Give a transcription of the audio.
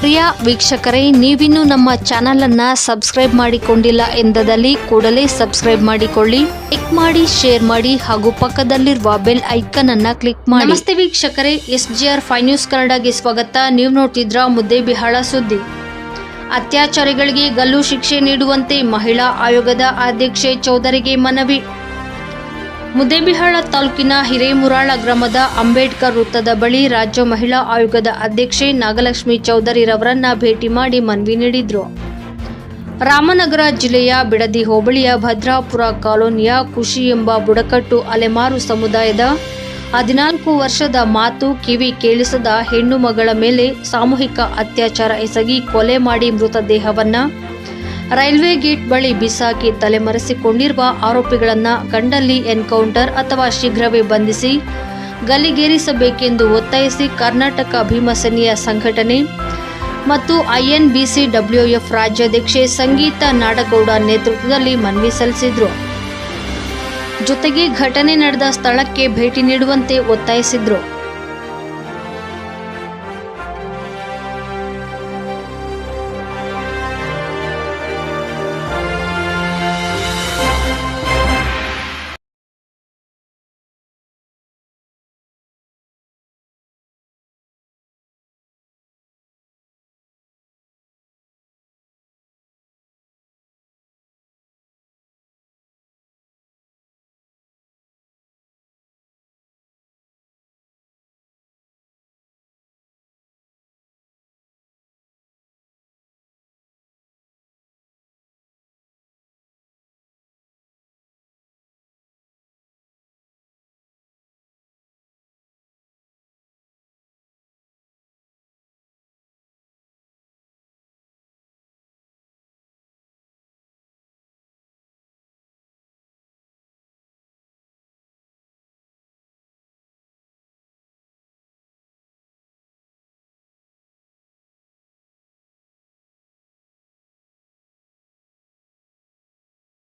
ಪ್ರಿಯ ವೀಕ್ಷಕರೇ, ನೀವಿನ್ನೂ ನಮ್ಮ ಚಾನೆಲ್ ಅನ್ನ ಸಬ್ಸ್ಕ್ರೈಬ್ ಮಾಡಿಕೊಂಡಿಲ್ಲ ಎಂದದಲ್ಲಿ ಕೂಡಲೇ ಸಬ್ಸ್ಕ್ರೈಬ್ ಮಾಡಿಕೊಳ್ಳಿ ಕ್ಲಿಕ್ ಮಾಡಿ, ಶೇರ್ ಮಾಡಿ ಹಾಗೂ ಪಕ್ಕದಲ್ಲಿರುವ ಬೆಲ್ ಐಕನ್ ಅನ್ನ ಕ್ಲಿಕ್ ಮಾಡಿ. ನಮಸ್ತೆ ವೀಕ್ಷಕರೇ S G R five news ಕನ್ನಡಗೆ ಸ್ವಾಗತ. ನೀವು ನೋಡ್ತಿದ್ರ ಮುದ್ದೇಬಿಹಾಳ ಸುದ್ದಿ. ಅತ್ಯಾಚಾರಿಗಳಿಗೆ ಗಲ್ಲು ಶಿಕ್ಷೆ ನೀಡುವಂತೆ ಮಹಿಳಾ ಆಯೋಗದ ಅಧ್ಯಕ್ಷೆ ಚೌಧರಿಗೆ ಮನವಿ. ಮುದ್ದೇಬಿಹಾಳ ತಾಲೂಕಿನ ಹಿರೇಮುರಾಳ ಗ್ರಾಮದ ಅಂಬೇಡ್ಕರ್ ವೃತ್ತದ ಬಳಿ ರಾಜ್ಯ ಮಹಿಳಾ ಆಯೋಗದ ಅಧ್ಯಕ್ಷೆ ನಾಗಲಕ್ಷ್ಮಿ ಚೌಧರಿರವರನ್ನ ಭೇಟಿ ಮಾಡಿ ಮನವಿ ನೀಡಿದ್ರು. ರಾಮನಗರ ಜಿಲ್ಲೆಯ ಬಿಡದಿ ಹೋಬಳಿಯ ಭದ್ರಾಪುರ ಕಾಲೋನಿಯ ಖುಷಿ ಎಂಬ ಬುಡಕಟ್ಟು ಅಲೆಮಾರು ಸಮುದಾಯದ ಹದಿನಾಲ್ಕು ವರ್ಷದ ಮಾತು ಕಿವಿ ಕೇಳಿಸದ ಹೆಣ್ಣು ಮಗಳ ಮೇಲೆ ಸಾಮೂಹಿಕ ಅತ್ಯಾಚಾರ ಎಸಗಿ ಕೊಲೆ ಮಾಡಿ ಮೃತದೇಹವನ್ನ ರೈಲ್ವೆ ಗೇಟ್ ಬಳಿ ಬಿಸಾಕಿ ತಲೆಮರೆಸಿಕೊಂಡಿರುವ ಆರೋಪಿಗಳನ್ನು ಗಂಡಲ್ಲಿ ಎನ್ಕೌಂಟರ್ ಅಥವಾ ಶೀಘ್ರವೇ ಬಂಧಿಸಿ ಗಲಿಗೇರಿಸಬೇಕೆಂದು ಒತ್ತಾಯಿಸಿ ಕರ್ನಾಟಕ ಭೀಮಸೇನೆಯ ಸಂಘಟನೆ ಮತ್ತು ಐಎನ್ಬಿಸಿ ಡಬ್ಲ್ಯೂಎಫ್ ರಾಜ್ಯಾಧ್ಯಕ್ಷೆ ಸಂಗೀತ ನಾಡಗೌಡ ನೇತೃತ್ವದಲ್ಲಿ ಮನವಿ ಸಲ್ಲಿಸಿದ್ರು. ಜೊತೆಗೆ ಘಟನೆ ನಡೆದ ಸ್ಥಳಕ್ಕೆ ಭೇಟಿ ನೀಡುವಂತೆ ಒತ್ತಾಯಿಸಿದ್ರು.